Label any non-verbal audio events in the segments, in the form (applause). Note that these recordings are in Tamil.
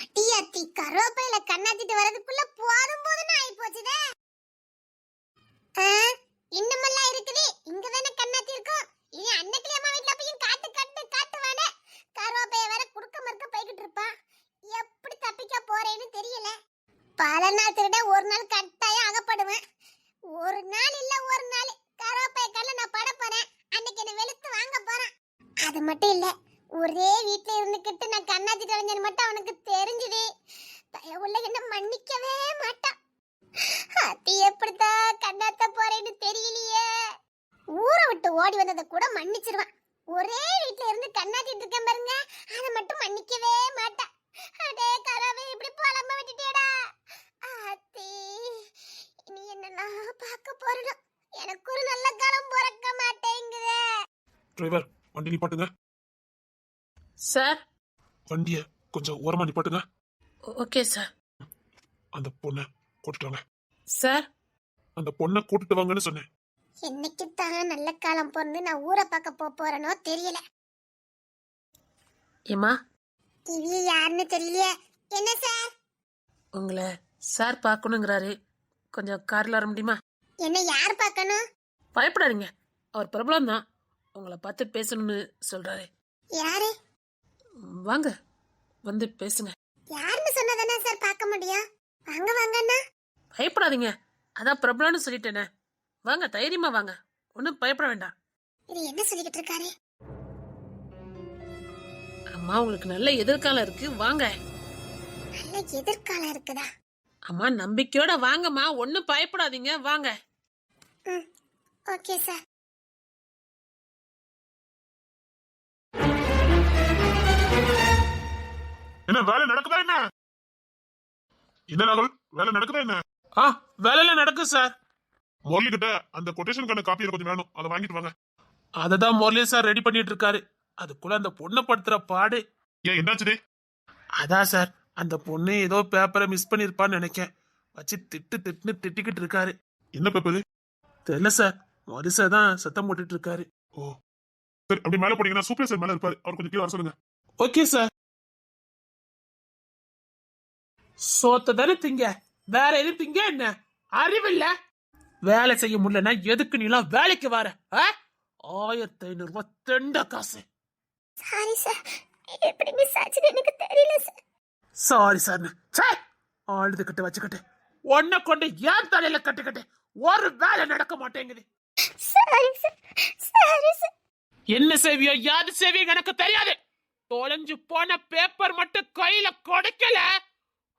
அட்டி அத்தி கருவேப்பிலையில கண்ணாத்திட்டு வரதுக்குள்ள போதும் போதும்னு ஆயி போச்சுதே ஆ, இன்னுமெல்லாம் இருக்குது. இங்க தானே கண்ணாத்தி இருக்கும் இனி அன்னைக்கு அம்மா வீட்டுல போய் காட்டு காட்டு காட்டுவானே கருவேப்பைய வேற குறுக்க மறுக்க போய்கிட்டு இருப்பான் எப்படி தப்பிக்க போறேன்னு தெரியல. பல நாள் திருட ஒரு நாள் கட்டாயம் அகப்படுவேன். ஒரு நாள் இல்ல ஒரு நாள். கருவேப்பைய கல்ல நான் பட போறேன் அன்னைக்கு என்ன வெளுத்து வாங்க போறேன். அது மட்டும் இல்லை ஒரே வீட்ல இருந்துகிட்டு நான் கண்ணாத்தி தொலைஞ்சது மட்டும் அவனுக்கு தெரிஞ்சுது. தயவுள்ள என்ன மன்னிக்கவே மாட்டான். அது எப்படிதான் கண்ணாத்த போறேன்னு தெரியலையே. ஊரை விட்டு ஓடி வந்ததை கூட மன்னிச்சிருவான். ஒரே வீட்ல இருந்து கண்ணாத்திட்டு இருக்கேன் பாருங்க அதை மட்டும் மன்னிக்கவே மாட்டான். அடே கராவே இப்படி புலம்ப விட்டுட்டேடா. ஆத்தி நீ என்னெல்லாம் பார்க்க போறணும் எனக்கு ஒரு நல்ல காலம் பிறக்க மாட்டேங்குதே. டிரைவர் வண்டி நிப்பாட்டுங்க. சார்? வண்டிய கொஞ்சம் ஓரமா நிப்பாட்டுங்க. Okay sir. அந்த பொண்ணை கூட்டிட்டு வாங்க. சார்? அந்த பொண்ணை கூட்டிட்டு வாங்கன்னு சொன்னேன். என்னைக்கு தான் நல்ல காலம் பிறந்து நான் ஊரை பார்க்க போப் போறேனோ தெரியல. ஏம்மா? இவ யாருன்னு தெரியலையே என்ன சார்? உங்களை சார் பார்க்கணுங்கிறாரு. கொஞ்சம் காரில் வர முடியுமா? என்ன யார் பார்க்கணும்? பயப்படாதீங்க. அவர் பிரபலம் தான் உங்களை பார்த்து பேசணும்னு சொல்றாரு. யாரு? வாங்க வந்து பேசுங்க. யாருன்னு சொன்னதானே சார் பார்க்க முடியும்? வாங்க வாங்கண்ணா பயப்படாதீங்க. அதான் பிரபலம்னு சொல்லிட்டேனே. வாங்க தைரியமா வாங்க. ஒன்றும் பயப்பட வேண்டாம். இது என்ன சொல்லிக்கிட்டு இருக்காரு? அம்மா உங்களுக்கு நல்ல எதிர்காலம் இருக்கு. வாங்க. நல்ல எதிர்காலம் இருக்குதா? அம்மா நம்பிக்கையோட வாங்கம்மா. ஒன்றும் பயப்படாதீங்க. வாங்க. Okay sir. என்ன வேலை நடக்குதா என்ன? என்ன ராகுல் வேலை நடக்குதா என்ன? ஆ வேலையில நடக்கும் சார் முரளி கிட்ட அந்த கொட்டேஷனுக்கான காப்பி கொஞ்சம் வேணும். அதை வாங்கிட்டு வாங்க. அதை தான் முரளி சார் ரெடி பண்ணிட்டு இருக்காரு அதுக்குள்ள அந்த பொண்ணை படுத்துற பாடு. ஏன் என்னாச்சுடே அதான் சார் அந்த பொண்ணு ஏதோ பேப்பரை மிஸ் பண்ணிருப்பான்னு நினைக்கேன். வச்சு திட்டு திட்டுன்னு திட்டிக்கிட்டு இருக்காரு. என்ன பேப்பர் தெரியல சார் முரளி சார் தான் சத்தம் போட்டுட்டு இருக்காரு. ஓ. சரி அப்படி மேல போனீங்கன்னா சூப்பர் சார் மேல இருப்பாரு. அவர் கொஞ்சம் கீழே வர சொல்லுங்க. ஓகே சார் சோத்த தானே திங்க? வேற எதுவும் திங்க என்ன? அறிவில்ல? வேலை செய்ய முடியலன்னா எதுக்கு நீலாம் வேலைக்கு வர? ஆயிரத்தி ஐநூறு ரூபாய் தெண்ட காசு. சாரி சார் எப்படி மிஸ் ஆச்சுன்னு எனக்கு தெரியல சார் சாரி சார் சே கட்டு வச்சுக்கிட்டு உன்னை கொண்டு ஏன் தலையில கட்டுக்கிட்டு ஒரு வேலை நடக்க மாட்டேங்குது? சாரி சார் சாரி சார் என்ன சேவியோ யாது சேவியோ எனக்கு தெரியாது. தொலைஞ்சு போன பேப்பர் மட்டும் கையில கொடுக்கல.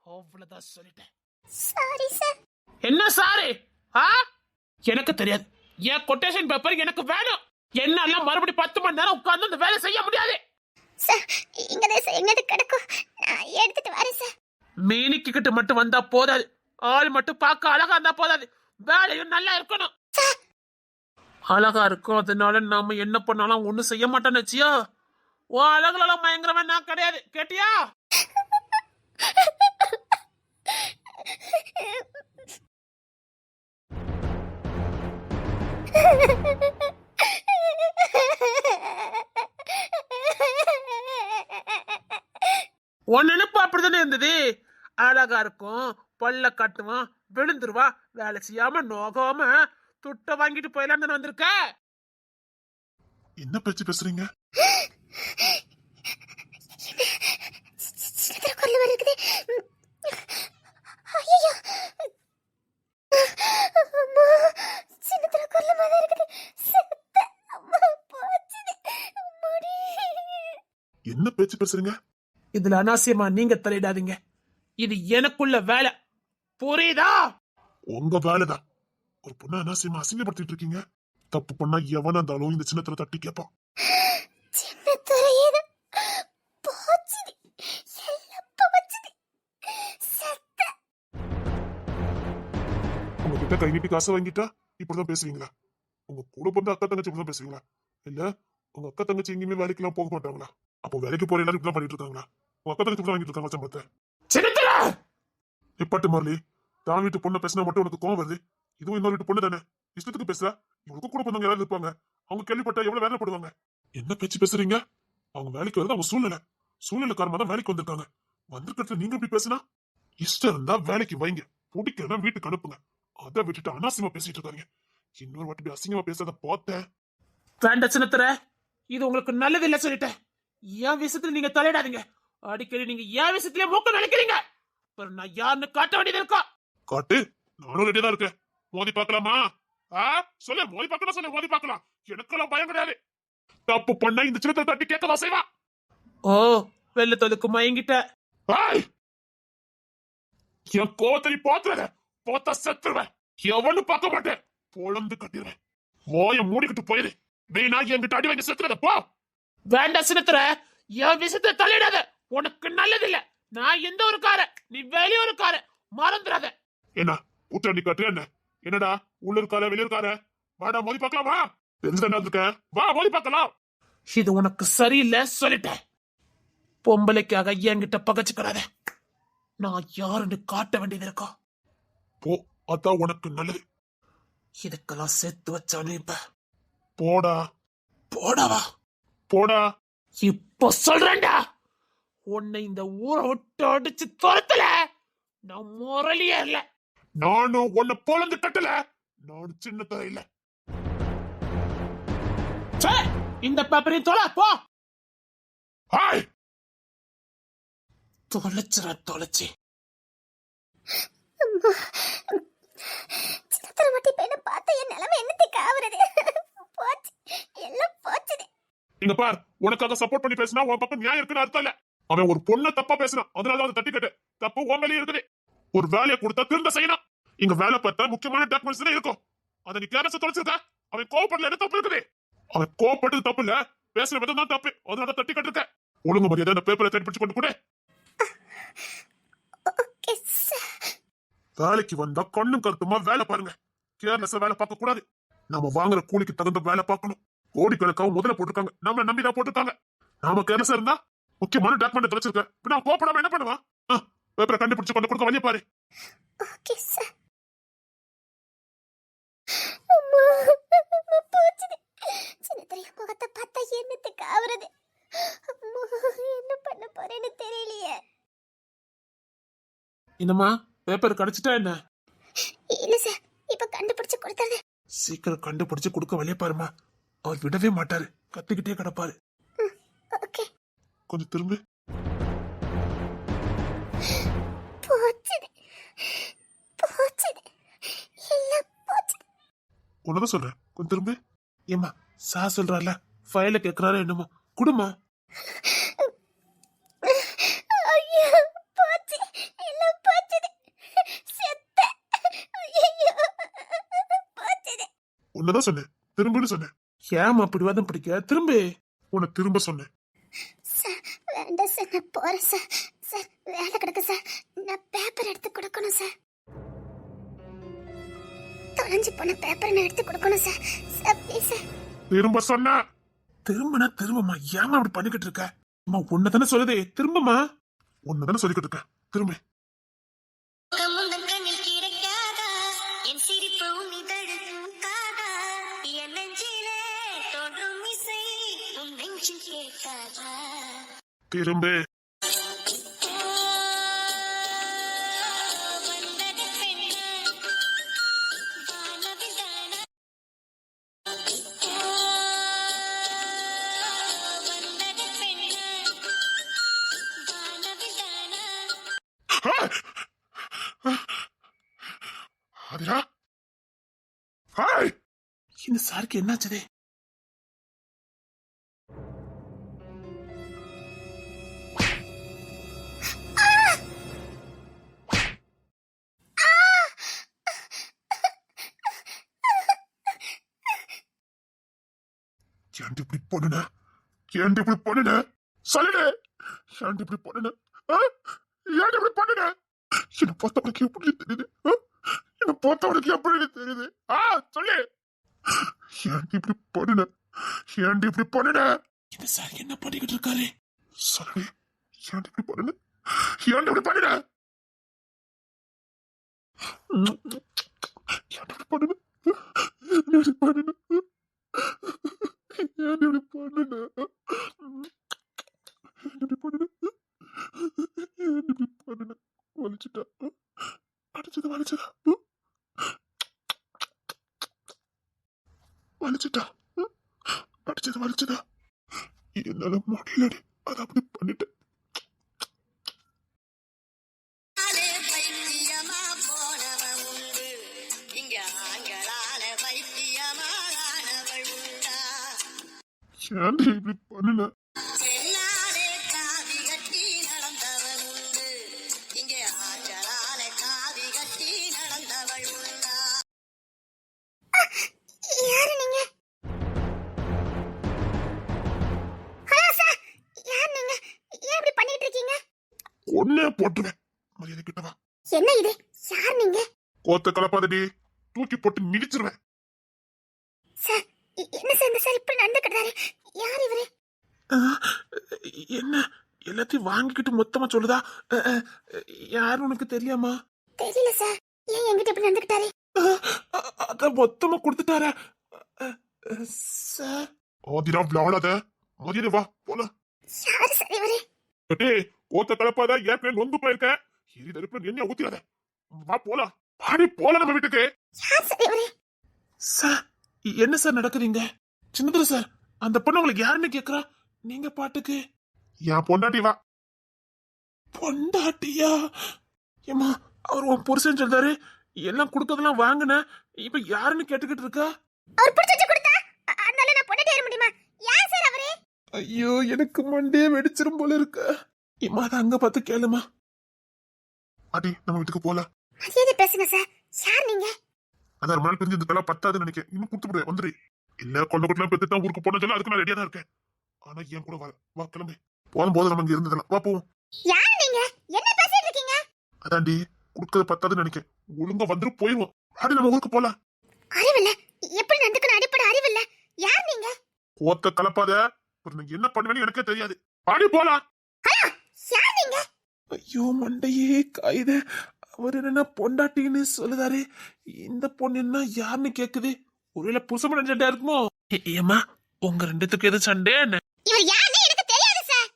அவ்வளவுதான் சொல்லிட்டேன். சாரி சார் என்ன சாரு ஆ? எனக்கு தெரியாது. என் கொட்டேஷன் பேப்பர் எனக்கு வேணும். என்னால மறுபடியும் பத்து மணி நேரம் உட்கார்ந்து அந்த வேலை செய்ய முடியாது. சார் இங்கதான் சார் எங்கது கிடக்கும்? நான் எடுத்துட்டு வரேன் சார் மீனிக்கு கிட்ட மட்டும் வந்தா போதாது. ஆள் மட்டும் பார்க்க அழகா இருந்தா போதாது. வேலையும் நல்லா இருக்கணும். அழகா இருக்கும் அதனால நாம என்ன பண்ணாலும் ஒண்ணும் செய்ய மாட்டோம்னு வச்சியா? ஓ அழகுலாம் பயங்கரமா நான் கிடையாது. கேட்டியா? (laughs) உன் நினைப்பு அப்படிதானே இருந்தது? அழகா இருக்கும் பல்ல கட்டுவோம் விழுந்துருவா வேலை செய்யாம நோகாம துட்ட வாங்கிட்டு போயிடலாம் தானே வந்திருக்க? என்ன பேச்சு பேசுறீங்க சிலதர கொல்ல வருகுது ஐயோ அம்மா சின்னதர கொல்ல மாதிரி இருக்குது செத்த அம்மா போச்சுது அம்மாடி என்ன பேச்சு பேசுறீங்க? இதுல அனாவசியமா நீங்க தலையிடாதீங்க. இது எனக்குள்ள வேலை. புரியுதா? உங்க வேலைதான் ஒரு பொண்ணை அனாவசியமா அசிங்கப்படுத்திட்டு இருக்கீங்க. தப்பு பண்ணா எவனா இருந்தாலும் இந்த சின்னத்துல தட்டி கேட்பான் உங்ககிட்ட கை நீட்டி காசு வாங்கிட்டா இப்படிதான் பேசுவீங்களா? உங்க கூட பிறந்த அக்கா தங்கச்சி இப்படிதான் பேசுவீங்களா? இல்ல உங்க அக்கா தங்கச்சி எங்கேயுமே வேலைக்கு எல்லாம் போக மாட்டாங்களா? அப்போ வேலைக்கு போற எல்லாரும் இப்படிதான் பண்ணிட்டு இருக்காங்களா? உங்க அக்கா தங்கச்சி இப்படி வாங்கிட்டு இருக்காங்க சம்பளத்தை. நிப்பாட்டு மாறலி தான் வீட்டு பொண்ணை பேசினா மட்டும் உனக்கு கோவம் வருது. இதுவும் இன்னொரு வீட்டு பொண்ணு தானே இஷ்டத்துக்கு பேசுற. இவனுக்கு கூட பிறந்தவங்க யாராவது இருப்பாங்க. அவங்க கேள்விப்பட்டா எவ்வளவு வேலைப்படுவாங்க என்ன பேச்சு பேசுறீங்க? அவங்க வேலைக்கு வரது அவங்க சூழ்நிலை. சூழ்நிலை காரணமா தான் வேலைக்கு வந்திருக்காங்க. வந்திருக்கிறதுல நீங்க இப்படி பேசுனா? இஷ்டம் இருந்தா வேலைக்கு வைங்க. பிடிக்கலன்னா வீட்டுக்கு அனுப்புங்க. அதை விட்டுட்டு அனாவசியமா பேசிட்டு இருக்காங்க இன்னொரு வாட்டி இப்படி அசிங்கமா பேசாத பார்த்தேன். வேண்டாம் சின்னத்தர. இது உங்களுக்கு நல்லது இல்ல சொல்லிட்டேன். என் விஷயத்துல நீங்க தலையிடாதீங்க. அடிக்கடி நீங்க என் விஷயத்திலே மூக்க நினைக்கிறீங்க அப்புறம் நான் யாருன்னு காட்ட வேண்டியது இருக்கா? காட்டு. நானும் ரெடியா தான் இருக்கேன். மோதி பார்க்கலாமா? ஆ? சொல்லு மோதி பார்க்கலாம் சொல்லு மோதி பார்க்கலாம். எனக்கெல்லாம் பயம் கிடையாது. தப்பு பண்ணா இந்த சின்னத்தை தட்டி கேட்கவா செய்வா? ஓ வெள்ளத்தொழுக்கு மயங்கிட்ட. ஆய்! என் கோவத்தை நீ போத்துறத போத்தா செத்துருவேன். எவனு பார்க்க மாட்டேன். பொழந்து கட்டிடுவேன். வாய மூடிக்கிட்டு போயிரு. வீணா என்கிட்ட அடி வாங்கி செத்துறத போ! வேண்டாம் சின்னத்தர என் விஷயத்துல தலையிடாத உனக்கு நல்லது இல்ல நான் எந்த ஒரு கார நீ வெளியூர் கார மறந்துடாத. என்ன? ஊட்டாண்டி காட்டு என்ன? என்னடா? உள்ள இருக்கார வெளிய இருக்கார வாடா மோதி பார்க்கலாமா தெரிஞ்சுதான் இருக்கேன் வா மோதி பார்க்கலாம். இது உனக்கு சரியில்லை சொல்லிட்டேன். பொம்பளைக்காக என்கிட்ட பகச்சுக்கிறாத. நான் யாருன்னு காட்ட வேண்டியது இருக்கா? போ அதான் உனக்கு நல்லது. இதுக்கெல்லாம் சேர்த்து வச்சானே இப்ப போடா. போடவா? போடா. இப்போ சொல்றேன்டா. உன்னை இந்த ஊரை விட்டு அடிச்சு துரத்தல. நான் முரளியே இல்ல நானும் உன்னை பொழந்து கட்டல. நானும் சின்ன தர இல்ல. ச்சே, இந்த பேப்பரையும் தொலை போ. ஹாய். தொலைச்சுற தொலைச்சி. சின்னத்தர என்ன பார்த்தா என் நிலைமை என்னத்துக்கு ஆகுறது போச்சு எல்லாம் போச்சுது இங்க பார் உனக்காக சப்போர்ட் பண்ணி பேசினா உன் பக்கம் நியாயம் இருக்குன்னு அர்த்தம் இல்ல. அவன் ஒரு பொண்ணை தப்பா பேசினான். அதனால அதை தட்டி கட்டு தப்பு உன் மேலேயே இருக்குது. ஒரு வேலையை கொடுத்தா திரும்ப செய்யணும். இங்க வேலை பார்த்தா முக்கியமான டாக்குமெண்ட்ஸ் தான் இருக்கும். அதை நீ கேரச தொலைச்சிருக்க. அவன் கோவப்படல என்ன தப்பு இருக்குது? அவன் கோவப்பட்டது தப்பு இல்ல. பேசுற விதம் தான் தப்பு. அதனால தட்டி கட்டிருக்க. ஒழுங்கு மரியாதை அந்த பேப்பரை தேடி பிடிச்சு கொண்டு கூட. வேலைக்கு வந்தா கண்ணும் கருத்துமா வேலை பாருங்க. கேர்லெஸ்ஸா வேலை பார்க்க கூடாது. நாம வாங்குற கூலிக்கு தகுந்த வேலை பார்க்கணும். கோடிக்கணக்காக முதல்ல போட்டிருக்காங்க. நம்ம நம்பிதான் போட்டிருக்காங்க. நாம கேர்லெஸ்ஸா இருந்தா முக்கியமான டாக்குமெண்ட் தொலைச்சிருக்க. இப்ப நான் கோப்படாம என்ன பண்ணுவான்? பேப்பரை கண்டுபிடிச்சு கொண்டு கொடுக்க வழிய பாரு. ஓகே சார் முகத்தை பார்த்தா என்னத்துக்கு அம்மா என்ன பண்ண போறேன்னு தெரியலையே. என்னம்மா பேப்பர் கிடைச்சிட்டா என்ன? இல்ல சார் இப்ப கண்டுபிடிச்சு கொடுத்தாரு சீக்கிரம் கண்டுபிடிச்சு கொடுக்க வழிய பாருமா அவர் விடவே மாட்டாரு. கத்திக்கிட்டே கிடப்பாரு. கொஞ்சம் திரும்ப. உன்னதான் சொல்றேன். கொஞ்சம் திரும்ப. ஏமா சா சொல்றாருல ஃபைல கேக்குறாரு என்னமோ. குடுமா. உன்னதான் சொன்னேன். திரும்பன்னு சொன்னேன். ஏமா பிடிவாதம் பிடிக்க? திரும்பி. உன்னை திரும்ப சொன்னேன். வேண்டாம் சார் நான் போறேன் சார். சார் வேலை கிடக்கு சார். நான் பேப்பர் எடுத்து கொடுக்கணும் சார். தொலைஞ்சு போன பேப்பரை நான் எடுத்து கொடுக்கணும் சார். Sir please sir. திரும்ப சொன்ன. திரும்பினா திரும்பமா ஏமா அப்படி பண்ணிக்கிட்டு இருக்க? அம்மா உன்னை சொல்லுதே. திரும்பமா உன்னதானே சொல்லிக்கிட்டு இருக்கேன். திரும்ப. திரும்ப. ஆதிரா? ஹாய்! இந்த சாருக்கு என்னாச்சதே? பண்ணுன? ஏன்டி இப்படி பண்ணுன? சொல்லுடு ஏன்டி இப்படி பண்ணுன? ஆ? ஏன்டி இப்படி பண்ணுன? என்ன பார்த்தவனுக்கு எப்படி தெரியுது? என்ன பார்த்தவனுக்கு எப்படி தெரியுது? ஆ சொல்லு. ஏன்டி இப்படி பண்ணுன? ஏன்டி இப்படி பண்ணுன? இந்த சார் என்ன பண்ணிக்கிட்டு இருக்காரு? சொல்லுடி ஏன்டி இப்படி பண்ணுன? ஏன்டி இப்படி பண்ணுன? ஏன்டி இப்படி பண்ணுன? ஏன்டி இப்படி பண்ணுன? ஏன்டி இப்படி பண்ணுன? ஏன்டி இப்படி பண்ணுன? வலிச்சுட்டா. அடிச்சது வலிச்சதா? வலிச்சுட்டா? அடிச்சது வலிச்சதா? என்னால முடியலடி. அதை அப்படி பண்ணிட்டேன். இப்படி பண்ணிட்டு இருக்கீங்க? ஒன்னே போட்டுருவேன். மரியாதை கிட்ட வா என்ன இது? யார் நீங்க? கோத்த கலப்பாதடி தூக்கி போட்டு மிதிச்சிருவேன் சார் எ- என்ன சார் இந்த சார் இப்படி நடந்துக்கிட்டாரு யார் இவரு அஹ், என்ன எல்லாத்தையும் வாங்கிக்கிட்டு மொத்தமா சொல்லுதா? யாரும் உனக்கு தெரியாமா? தெரியல சார். ஏன் என்கிட்ட இப்படி நடந்துக்கிட்டாரு? அத மொத்தமா கொடுத்துட்டார? சார். ஆதிரா விளாடாத. மரியாதை வா போலாம். யாரு சார் இவரு? டேய் கோத்த கலப்பாத? ஏற்கனவே நொந்து போயிருக்கேன் எரி தடுப்புல என்ன ஊத்திடாத. வா போலாம். பாடி போல நம்ம வீட்டுக்கு. யார் சார் இவரு? சார் என்ன சார் நடக்குதுங்க சின்னதுல சார் அந்த பொண்ணு உங்களுக்கு யாருன்னு கேக்குறா? நீங்க பாட்டுக்கு. என் பொண்டாட்டி வா. பொண்டாட்டியா? ஏமா அவர் உன் புருஷன் சொல்றாரு எல்லாம் கொடுக்கறதெல்லாம் வாங்கின இப்ப யாருன்னு கேட்டுக்கிட்டு இருக்கா? அவர் பிடிச்சி கொடுத்தா? அதனால நான் பொண்ணு ஏற முடியுமா? யார் சார் அவரு? ஐயோ எனக்கு மண்டே வெடிச்சிரும் போல இருக்கு. இம்மா அதை அங்க பார்த்து கேளுமா. பாட்டி நம்ம வீட்டுக்கு போல மரியாதை பேசுங்க சார். யார் நீங்க? அதான் ரொம்ப நாள் பிரிஞ்சு இந்த தலை பத்தாதுன்னு நினைக்கிறேன் இன்னும் கொடுத்து விடு வந்துரு. இல்ல கொண்ட கொட்டலாம் பெத்து தான் ஊருக்கு போன சொல்ல அதுக்கு நான் ரெடியா தான் இருக்கேன். ஆனா என் கூட வா வா கிளம்பு. போதும் போதும் நம்ம இங்க இருந்ததெல்லாம் வா போவோம். யார் அதான்டி கொடுக்கறது பத்தாதுன்னு நினைக்கிறேன் ஒழுங்கா வந்துட்டு போயிடுவோம் பாடி நம்ம ஊருக்கு போலாம். அறிவில்ல. எப்படி நடந்துக்கணும் அடிப்படை அறிவில்ல? யார் நீங்க? கோத்த கலப்பாத. அப்புறம் நீங்க என்ன பண்ணுவேன்னு எனக்கே தெரியாது. பாடி போலாம். யார் நீங்க? ஐயோ மண்டையே காயுது அவர் என்னன்னா பொண்டாட்டின்னு சொல்லுதாரு. இந்த பொண்ணு என்ன யாருன்னு கேக்குது. ஒருவேளை புருஷமன் சண்டை இருக்குமோ? ஏ- ஏம்மா உங்க ரெண்டுத்துக்கு எது சண்டை என்ன? இவர் யாருன்னு எனக்கு தெரியாது சார்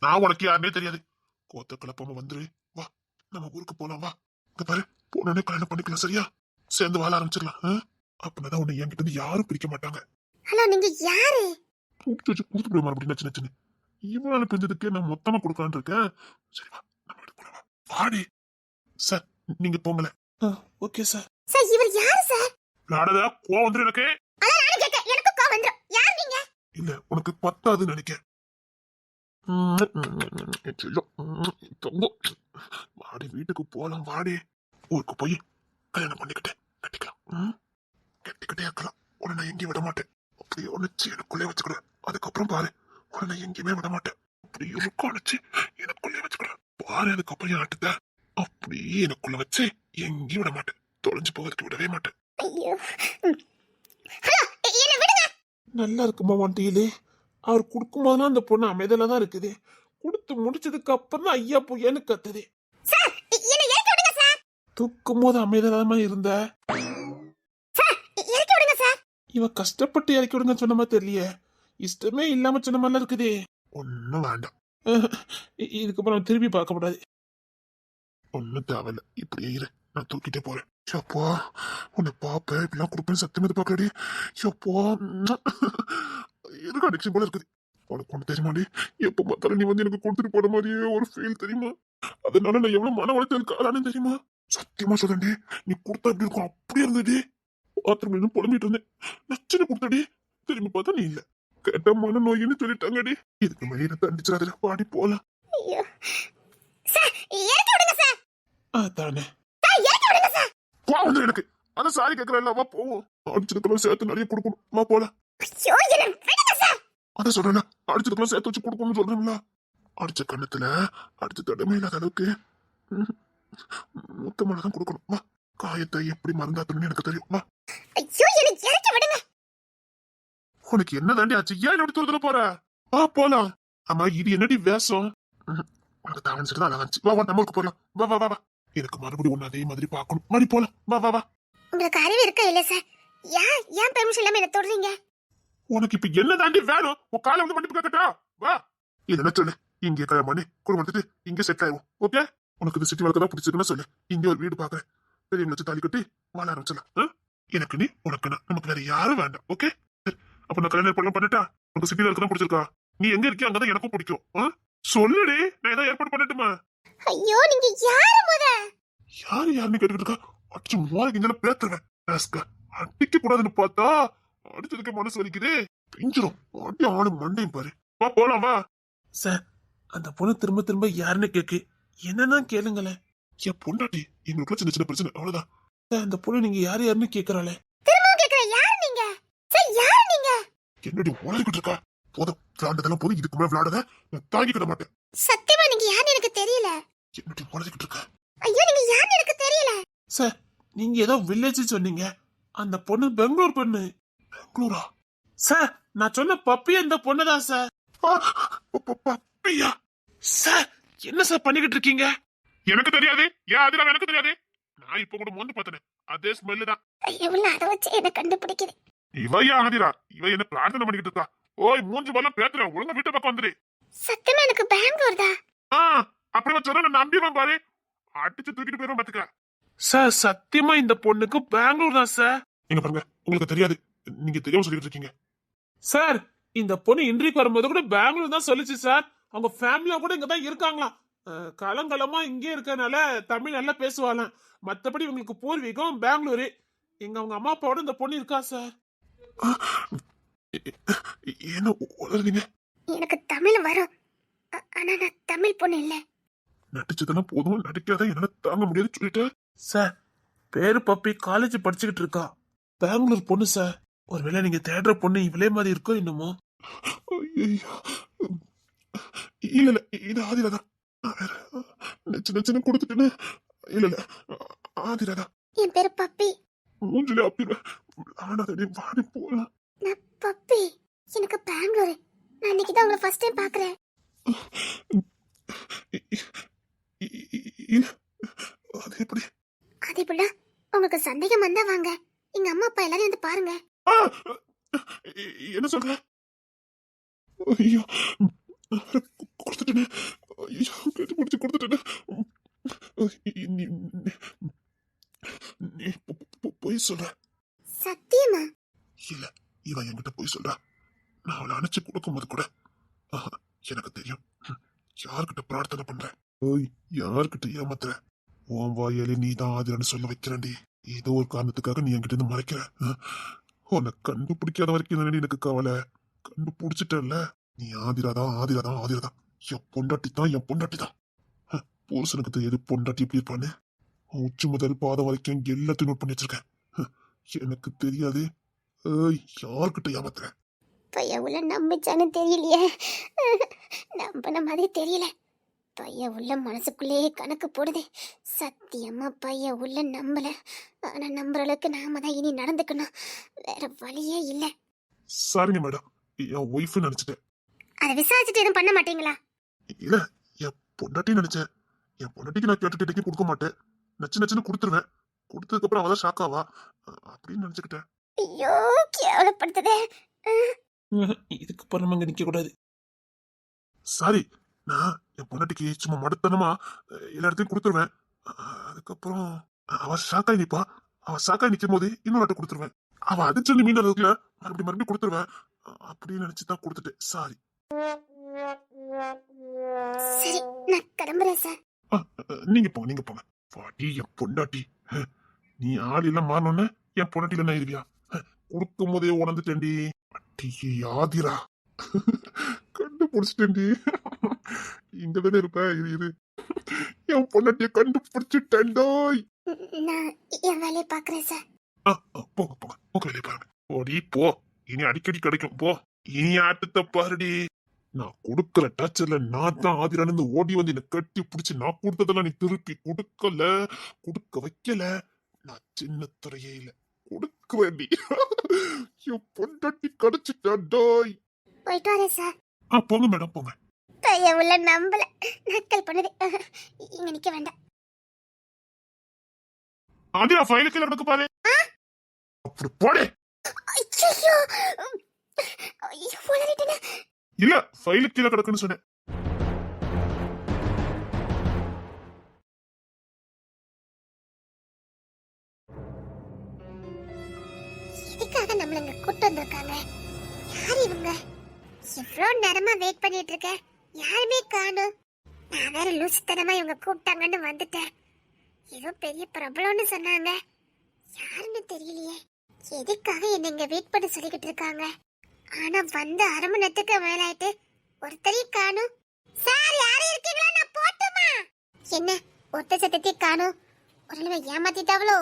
நான் உனக்கு யாருனே தெரியாது. கோத்த கலப்பாம வந்துரு. வா. நம்ம ஊருக்கு போலாம்? வா இங்க பாரு போனோடனே கல்யாணம் பண்ணிக்கலாம் சரியா? சேர்ந்து வாழ ஆரம்பிச்சிடலாம்? அப்படின்னா உன்னை என்கிட்ட இருந்து யாரும் பிரிக்க மாட்டாங்க. ஹலோ நீங்க யாரு? கூப்பிட்டு வச்சு கொடுத்து விடுமா அப்படின்னு சின்ன சின்ன. இவனால பிரிஞ்சதுக்கு நான் மொத்தமா கொடுக்கலான்னு இருக்கேன். சரி வா நம்ம வீட்டுக்குள்ள வா. வாடி. சார் நீங்க போங்கல ஓகே சார். சார் இவர் யாரு சார்? விளாடதா கோவம் வந்துரு எனக்கு. அதான் நானும் கேட்க எனக்கு கோவம் வந்துரும். யார் நீங்க? இல்ல உனக்கு பத்தாதுன்னு நினைக்கிறேன் செல்லம். வாடி வீட்டுக்கு போலாம் வாடி. ஊருக்கு போய் கல்யாணம் பண்ணிக்கிட்டு கட்டிக்கலாம். உம், கட்டிக்கிட்டே இருக்கலாம். உன்னை நான் எங்கேயும் விட மாட்டேன் அப்படியே உனச்சு எனக்குள்ளே வச்சுக்கிடுவேன். அதுக்கப்புறம் பாரு உன்னை நான் எங்கேயுமே விட மாட்டேன் அப்படி இருக்கும் அணைச்சு எனக்குள்ளே வச்சுக்கிடுவேன். பாரு அதுக்கப்புறம் என் ஆட்டத்தை அப்படியே எனக்குள்ள வச்சு எங்கேயும் விட மாட்டேன் தொலைஞ்சு போவதுக்கு விடவே மாட்டேன். நல்லா இருக்குமா வண்டியிலே அவர் கொடுக்கும் போதெல்லாம் அந்த பொண்ணு அமைதல தான் இருக்குது. கொடுத்து முடிச்சதுக்கு அப்புறம் தான் ஐயா பொய்யான்னு கத்துது சார் என்ன இறக்கி விடுங்க சார். தூக்கும் போது அமைதலாம இருந்த. இவ கஷ்டப்பட்டு இறக்கி விடுங்க சொன்ன மாதிரி தெரியலையே? இஷ்டமே இல்லாம சொன்ன மாதிரிலாம் இருக்குதே. ஒன்னும் வேண்டாம். இதுக்கப்புறம் திருப்பி பார்க்க கூடாது ஒன்னும் தேவையில்ல. இப்படியே இரு. நான் தூக்கிட்டே போறேன். ஷப்பா உன்னை பாப்பேன் இப்படிலாம் கொடுப்பேன்னு சத்தியம் இது பாக்கடி ஷப்பா இருக்கு அடிக்ஷன் போல இருக்குது? உனக்கு ஒண்ணு தெரியுமாடி? எப்ப பார்த்தாலும் நீ வந்து எனக்கு கொடுத்துட்டு போற மாதிரியே ஒரு ஃபீல் தெரியுமா? அதனால நான் எவ்வளவு மன உளைச்சலுக்கு ஆளானு தெரியுமா? சத்தியமா சொல்றேன்டி நீ கொடுத்தா எப்படி இருக்கும்? அப்படியே இருந்தடி பாத்திரம் எதுவும் புலம்பிட்டு இருந்தேன். நச்சுன்னு கொடுத்தடி திரும்பி பார்த்தா நீ இல்ல. கேட்ட மன நோயின்னு சொல்லிட்டாங்கடி. இதுக்கு மேலே என்ன தண்டிச்சிடாதுல பாடி போலாம். சார் அதானே. வந்து எனக்கு. அதான் சாரி கேட்கறேன் வா போவோம். அடிச்சதுக்கெல்லாம் சேர்த்து நிறைய கொடுக்கணும். வா போல ஐயோ என்ன விடுங்க சார். அடிச்சதுக்கெல்லாம் சேர்த்து வச்சு கொடுக்கணும்னு சொல்றேன்ல. அடிச்ச கண்ணத்துல அடிச்ச தடமே இல்லாத அளவுக்கு. மொத்தமாக தான் கொடுக்கணும். வா காயத்தை எப்படி மருந்தாத்தணும்னு எனக்கு தெரியும். வா. ஐயோ என்ன இறக்கி விடுங்க. உனக்கு என்ன தாண்டி ஆச்சு? ஏன் என்னோட தூரத்துல போற? வா போலாம். ஆமா இது என்னடி வேஷம்? உனக்கு தாவணிச்சிட்டு தான் அழகாச்சு. வா வா நம்ம ஊருக்கு போலாம். வா வா வா வா. எனக்கு மறுபடியும் ஒன்னு அதே மாதிரி பார்க்கணும். மறுபடி போலாம். வா வா வா. உங்களுக்கு அறிவு இருக்கா இல்ல சார்? ஏன் ஏன் பெர்மிஷன் இல்லாம என்ன தொடுறீங்க? உனக்கு இப்ப என்ன தாண்டி வேணும்? உன் காலை வந்து மன்னிப்பு கேட்கட்டா வா. இல்லைன்னா சொல்லு? இங்கே கல்யாணம் பண்ணி குடும்பத்துக்கு இங்க செட் ஆயிடும் ஓகே உனக்கு இந்த சிட்டி வாழ்க்கை தான் பிடிச்சிருக்குன்னு சொல்லு. இங்க ஒரு வீடு பாக்குறேன். பெரியவங்க வச்சு தாலி கட்டி வாழ ஆரம்பிச்சலாம்? எனக்கு நீ உனக்கு நமக்கு வேற யாரும் வேண்டாம். ஓகே அப்ப நான் கல்யாணம் ஏற்பாடு பண்ணிட்டா? உனக்கு சிட்டில இருக்க தான் பிடிச்சிருக்கா? நீ எங்க இருக்கியோ அங்கதான் எனக்கும் பிடிக்கும்? சொல்லுடி. நான் ஏதாவது ஏற்பாடு பண்ணட்டுமா? ஐயோ நீங்க யாரு முத? யாரு யாருன்னு கேட்டுக்கிட்டு இருக்கா? அடிச்சு மூளைக்கு இங்கே பேத்துருவேன். அடிக்க கூடாதுன்னு பார்த்தா அடிச்சதுக்கு மனசு வலிக்குதே பிஞ்சிரும். அடி ஆளு மண்டையும் பாரு. வா போலாம் வா. சார் அந்த பொண்ணு திரும்ப திரும்ப யாருன்னு கேக்கு. என்னன்னா கேளுங்களேன் என் பொண்டாட்டி எங்களுக்குள்ள சின்ன சின்ன பிரச்சனை. அவ்வளவுதான். சார் அந்த பொண்ணு நீங்க யார் யாருன்னு கேக்குறாளே. திரும்பவும் கேக்குறேன் யாரு நீங்க? சார் யாரு நீங்க? என்னடி உளறிக்கிட்டு இருக்கா? போதும் விளாண்டதெல்லாம் போதும். இதுக்கு மேல விளாடத நான் தாங்கிக்கிட மாட்டேன். சத்தியமா நீங்க யாருன்னு எனக்கு தெரியல. என்னடி உளறிக்கிட்டு இருக்க? ஐயோ நீங்க யாருன்னு எனக்கு தெரியல. சார் நீங்க ஏதோ வில்லேஜ் சொன்னீங்க. அந்த பொண்ணு பெங்களூர் பொண்ணு. பெங்களூரா சார் நான் சொன்ன பப்பி அந்த பொண்ணு தான் சார் பப்பியா? சார் என்ன சார் பண்ணிக்கிட்டு இருக்கீங்க? எனக்கு தெரியாது. ஏன் அதுல எனக்கு தெரியாது. நான் இப்ப கூட மோந்து பார்த்தேன். அதே ஸ்மெல்லு தான். ஐயோ உள்ள அதை வச்சு என்ன கண்டுபிடிக்குது. இவ ஏன் ஆதிரா? இவ என்ன பிரார்த்தனை பண்ணிக்கிட்டு இருக்கா? ஓய் மூஞ்சி வரலாம் பேத்துறேன் ஒழுங்கா வீட்டு பக்கம் வந்துரு சத்தியமா எனக்கு பெங்களூர் தான் ஆ அப்படி வச்சா நான் நம்பிடுவேன் பாரு. அடிச்சு தூக்கிட்டு போயிடும் பாத்துக்க. சார் சத்தியமா இந்த பொண்ணுக்கு பெங்களூர் தான் சார்? எங்க பாருங்க. உங்களுக்கு தெரியாது. நீங்க தெரியாம சொல்லிட்டு இருக்கீங்க. சார் இந்த பொண்ணு இன்றைக்கு வரும்போது கூட பெங்களூர் தான் சொல்லுச்சு சார். அவங்க ஃபேமிலியா கூட இங்க தான் இருக்காங்களாம். காலங்காலமா இங்கே இருக்கறனால தமிழ் நல்லா பேசுவாளாம். மத்தபடி இவங்களுக்கு பூர்வீகம் பெங்களூரு. எங்க அவங்க அம்மா அப்பாவோட இந்த பொண்ணு இருக்கா சார்? என்ன உளறீங்க? எனக்கு தமிழ் வரும். ஆனா நான் தமிழ் பொண்ணு இல்ல. நடிச்சதெல்லாம் போதும் நடிக்காத என்னால தாங்க முடியாது சொல்லிட்டேன். சார் பேரு பப்பி காலேஜ் படிச்சுக்கிட்டு இருக்கா. பெங்களூர் பொண்ணு சார். ஒருவேளை நீங்க தேடுற பொண்ணு இவளே மாதிரி இருக்கோ என்னமோ. இல்ல இல்ல இது ஆதிரா தான் நான் வேற நெச்சு நெச்சுன்னு கொடுத்துட்டேன்னு இல்ல இல்ல ஆதிரா தான் என் பேரு பப்பி. மூஞ்சில அப்பிடுவேன். ஆனாதடி வாடி போலாம் நான் பப்பி எனக்கு பெங்களூர் நான் இன்னைக்கு தான் உங்களை ஃபர்ஸ்ட் டைம் பாக்குறேன் இ- இ- இல்ல அது எப்படி அதே போல உங்களுக்கு சந்தேகம் வந்தா வாங்க எங்க அம்மா அப்பா எல்லாரும் வந்து பாருங்க ஆ! எ- என்ன சொல்ற ஐயோ கொடுத்துட்டேனே ஐயோ கேட்டு முடிச்சு கொடுத்துட்டேனே நீ நீ- நீ பொ- பொ- பொய் சொல்ற சத்தியமா இல்ல இவன் என்கிட்ட பொய் சொல்றா நான் அவளை அணைச்சு கொடுக்கும்போது கூட ஆஹா, எனக்கு தெரியும். ம், யார்கிட்ட பிரார்த்தனை பண்ற ஓய் யார்கிட்ட ஏமாத்துற? உன் வாயாலே நீ தான் ஆதிரன்னு சொல்ல வைக்கிறேன்டி. ஏதோ ஒரு காரணத்துக்காக நீ என்கிட்ட இருந்து மறைக்கிற. உன்னை கண்டுபிடிக்காத வரைக்கும் தானடி எனக்கு கவலை? கண்டுபிடிச்சிட்டல நீ ஆதிராதான் ஆதிராதான் ஆதிராதான் என் பொண்டாட்டி தான் என் பொண்டாட்டி தான். ஹ, புருஷனுக்கு தெரியாது பொண்டாட்டி எப்படி இருப்பான்னு. உச்சி முதல் பாதம் வரைக்கும் எல்லாத்தையும் நோட் பண்ணி வச்சிருக்கேன். ஹ, எனக்கு தெரியாது. யார்கிட்ட ஏமாத்துறேன் பையன் உள்ள நம்பிச்சான்னு தெரியலையே. நம்பின மாதிரி தெரியல. பையன் உள்ள மனசுக்குள்ளேயே கணக்கு போடுது. சத்தியமா பையன் உள்ள நம்பல. ஆனா நம்புற அளவுக்கு நாம தான் இனி நடந்துக்கணும். வேற வழியே இல்ல. சரிங்க மேடம் என் ஒய்ஃப் நினைச்சிட்டேன். அதை விசாரிச்சுட்டு எதுவும் பண்ண மாட்டீங்களா? இல்ல என் பொண்டாட்டி நினைச்சேன். என் பொண்டாட்டிக்கு நான் கேட்டுட்டு கொடுக்க மாட்டேன். நச்சு நச்சுன்னு கொடுத்துருவேன். கொடுத்ததுக்கு அப்புறம் அவதான் ஷாக் ஆவா? அப்படின்னு நினைச்சுக்கிட்டேன். ஐயோ கேவலப்படுத்துதே. இதுக்கு அப்புறம் அங்க நிக்க கூடாது சாரி நான் என் பொண்டாட்டிக்கு சும்மா மடுத்தனமா எல்லா இடத்தையும் கொடுத்துருவேன். அதுக்கப்புறம் அவ ஷாக்காய் நிப்பா. அவ ஷாக்காய் நிக்கும் போது இன்னொரு வாட்டி கொடுத்துருவேன். அவ அடிச்சு மீன் இருக்குல்ல மறுபடியும் மறுபடியும் கொடுத்துருவேன். அப்படின்னு நினைச்சு தான் கொடுத்துட்டேன். சாரி. சரி நான் கிளம்புறேன் சார். நீங்க போங்க நீங்க போங்க. பாட்டி என் பொண்டாட்டி. நீ ஆள் எல்லாம் மாறணும்னு என் பொண்டாட்டில என்ன இருவியா கொடுக்கும் போதே உணர்ந்துட்டேன்டி. பாட்டி யாதிரா? கண்டுபிடிச்சிட்டேன்டி. இங்க தானே இருப்ப இது இது என் பொண்டாட்டிய கண்டுபிடிச்சிட்டேன்டோய் நான் என் வேலையை பாக்குறேன் சார். போங்க போங்க. உங்க வேலையை பாருங்க. ஓடி போ. இனி அடிக்கடி கிடைக்கும். போ. இனி ஆட்டத்தை பாருடி. நான் கொடுக்கற டாச்சர்ல நான் தான் ஆதிரானந்து ஓடி வந்து என்னை கட்டி பிடிச்சி நான் கொடுத்ததெல்லாம் நீ திருப்பி கொடுக்கல. கொடுக்க வைக்கல. நான் சின்ன துறையே இல்ல. கொடுக்க வேண்டி என் பொண்டாட்டி கிடைச்சிட்டாய் போயிட்டு வரேன் சார் ஆ போங்க மேடம் போங்க. உள்ள நம்பல. நக்கல் பண்ணுது. இங்க நிக்க வேண்டாம். ஆதிரா ஃபைலு கீழே கிடக்கு பாரு. அப்படி போடே. ஐயோ இல்ல ஃபைலு கீழே கிடக்குன்னு சொன்னேன். நேரமா வெயிட் பண்ணிட்டு இருக்கேன் யாருமே காணும். நான் வேற லூசுத்தனமா இவங்க கூப்பிட்டாங்கன்னு வந்துட்டேன். ஏதோ பெரிய பிரபலம்னு சொன்னாங்க. யாருன்னு தெரியலையே. எதுக்காக என்ன இங்க வெயிட் பண்ண சொல்லிக்கிட்டு இருக்காங்க? ஆனா வந்து அரை மணி நேரத்துக்கு மேலாயிட்டு ஒருத்தரையும் காணும். சார் யாரும் இருக்கீங்களா? நான் போட்டுமா? என்ன ஒத்த சத்தத்தை காணும். ஒரு நிலை ஏமாத்திட்டாவளோ?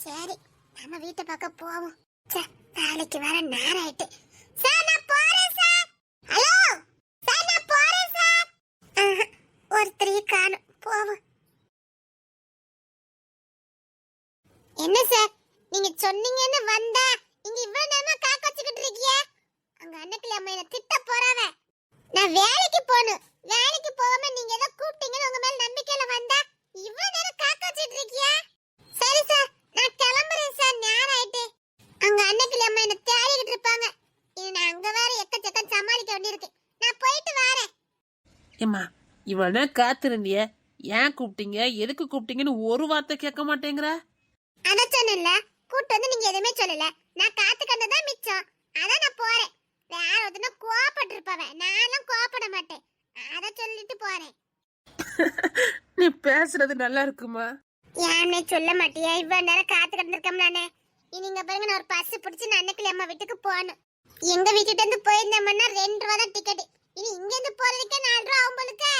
சரி நம்ம வீட்டை பார்க்க போவோம். ச்சே, வேலைக்கு வேற நேரம் ஆயிட்டு. சார் நான் போறேன் சார் ஹலோ சார் நான் போறேன் சார் ஆஹா, ஒருத்தரையும் காணும். போவோம். என்ன சார்? நீங்க சொன்னீங்கன்னு வந்தா இங்க இவ்வளவு நேரமா காக்க வச்சுக்கிட்டு இருக்கீங்க அங்க அன்னைக்கு அம்மா என்ன திட்ட போறாவ. நான் வேலைக்கு போகணும். வேலைக்கு போகாம நீங்க ஏதோ கூப்பிட்டீங்கன்னு உங்க மேல நம்பிக்கையில வந்தா இவ்வளவு நேரம் காக்க வச்சுட்டு இருக்கியா? சரி சார் நான் கிளம்புறேன் சார். நேரம் ஆயிட்டு. அங்க அன்னைக்கு அம்மா என்ன தேடிக்கிட்டு இருப்பாங்க. இது நான் அங்க வேற எக்கச்சக்கம் சமாளிக்க வேண்டியிருக்கு. நான் போயிட்டு வரேன். ஏம்மா இவன காத்திருந்திய. ஏன் கூப்பிட்டீங்க? எதுக்கு கூப்பிட்டீங்கன்னு ஒரு வார்த்தை கேட்க மாட்டேங்கிற? அத சொன்னேன்ல. கூட்டு வந்து நீங்க எதுவுமே சொல்லல. நான் காத்து கண்டதான் மிச்சம். அதான் நான் போறேன். வேற ஒருத்தன கோவப்பட்டு இருப்பவன் நானும் கோவப்பட மாட்டேன். அத சொல்லிட்டு போறேன். (laughs) நீ பேசுறது நல்லா இருக்குமா? ஏன்னே சொல்ல மாட்டியா? இவ்வளவு நேரம் காத்து கிடந்திருக்கோம்லானே இனி இங்க பாருங்க நான் ஒரு பஸ் பிடிச்சு நான் அன்னைக்கு அம்மா வீட்டுக்கு போகணும். எங்க வீட்டுல இருந்து போயிருந்தோம்னா ரெண்டு ரூபா தான் டிக்கெட் இனி இங்க இருந்து போறதுக்கே நாலு ரூபா ஆகும் போலுக்கு.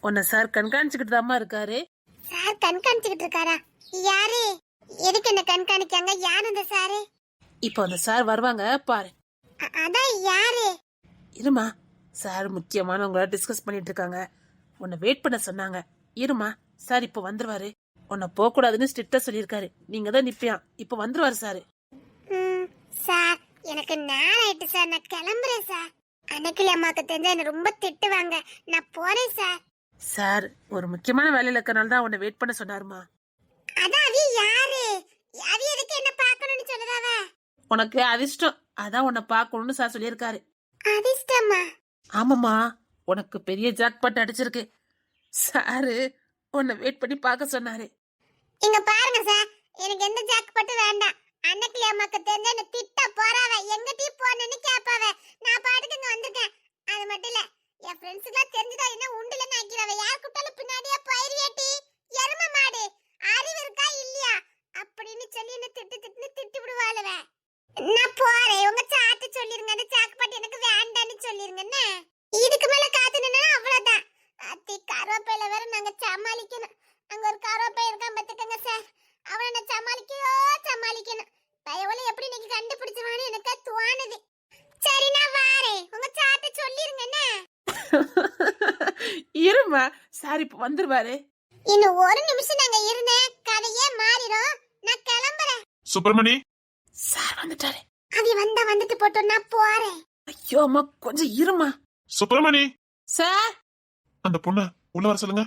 உன்னை சார் கண்காணிச்சுக்கிட்டு தாம்மா இருக்காரு. சார் கண்காணிச்சுக்கிட்டு இருக்காரா? யாரு? எதுக்கு என்ன கண்காணிக்காங்க யாரு இந்த சாரு? இப்போ அந்த சார் வருவாங்க பாரு. அ- அதான் யாரு? இருமா சார் முக்கியமானவங்கள டிஸ்கஸ் பண்ணிட்டு இருக்காங்க. உன்னை வெயிட் பண்ண சொன்னாங்க. இருமா சார் இப்போ வந்துருவாரு. உன்னை போக கூடாதுன்னு ஸ்ட்ரிக்டா சொல்லியிருக்காரு. நீங்க தான் நிப்பியான் இப்போ வந்துருவாரு சார். ம், சார் எனக்கு நேரம் ஆயிட்டு சார். நான் கிளம்புறேன் சார். அன்னைக்கு அம்மாக்கு தெரிஞ்சா என்ன ரொம்ப திட்டுவாங்க. நான் போறேன் சார் சார் ஒரு முக்கியமான வேலையில இருக்கறனால தான் உன்னை வெயிட் பண்ண சொன்னாருமா. அதான் அவி யாரு? அவி எதுக்கு என்ன பார்க்கணும்னு சொல்லுதாவ உனக்கு அதிர்ஷ்டம். அதான் உன்னை பார்க்கணும்னு சார் சொல்லியிருக்காரு. அதிர்ஷ்டமா? ஆமாம்மா. உனக்கு பெரிய ஜாக்பாட் அடிச்சிருக்கு. சாரு உன்னை வெயிட் பண்ணி பார்க்க சொன்னாரு. இங்க பாருங்க சார் எனக்கு எந்த ஜாக் பட்டு வேண்டாம். அன்னைக்கு அம்மாக்கு தெரிஞ்ச என்ன திட்ட போறாவ? எங்கிட்டயும் போனேன்னு கேட்பாவ நான் பாட்டுக்கு இங்க வந்திருக்கேன். அது மட்டும் இல்ல என் ஃப்ரெண்ட்ஸுக்குலாம் எல்லாம் தெரிஞ்சுதா என்ன உண்டுலன்னு ஆக்கிறவ யார் கூட்டாலும் பின்னாடியே போயிருவேட்டி எரும மாடு. அறிவு இருக்கா இல்லையா? அப்படின்னு சொல்லி என்ன திட்டு திட்டுன்னு திட்டு விடுவாளுவ. நான் போறேன். உங்க சாத்து சொல்லிருங்க. அந்த சாக்கு பாட்டு எனக்கு வேண்டான்னு சொல்லிருங்க. என்ன? இதுக்கு மேல காத்து நின்னா அவ்வளவுதான். அத்தி கருவேப்பில வேற நாங்க சமாளிக்கணும். அங்க ஒரு கருவேப்பை இருக்கான் பாத்துக்கங்க சார் அவனை நான் சமாளிக்கையோ சமாளிக்கணும். பயவளை எப்படி இன்னைக்கு கண்டுபிடிச்சிருவான்னு எனக்கு தோணுது. சரி நான் வாரேன். உங்க சாத்த சொல்லிருங்க என்ன? (laughs) இருமா சார் இப்போ வந்துருவாரு. இன்னும் ஒரு நிமிஷம் நாங்க இருந்தேன். கதையே மாறிடும்? நான் கிளம்புறேன். சுப்பிரமணி. சார் வந்துட்டாரு. அவ வந்தா வந்துட்டு போட்டோம் நான் போறேன். ஐயோ அம்மா கொஞ்சம் இருமா சுப்பிரமணி. சார். அந்த பொண்ண உள்ள வர சொல்லுங்க.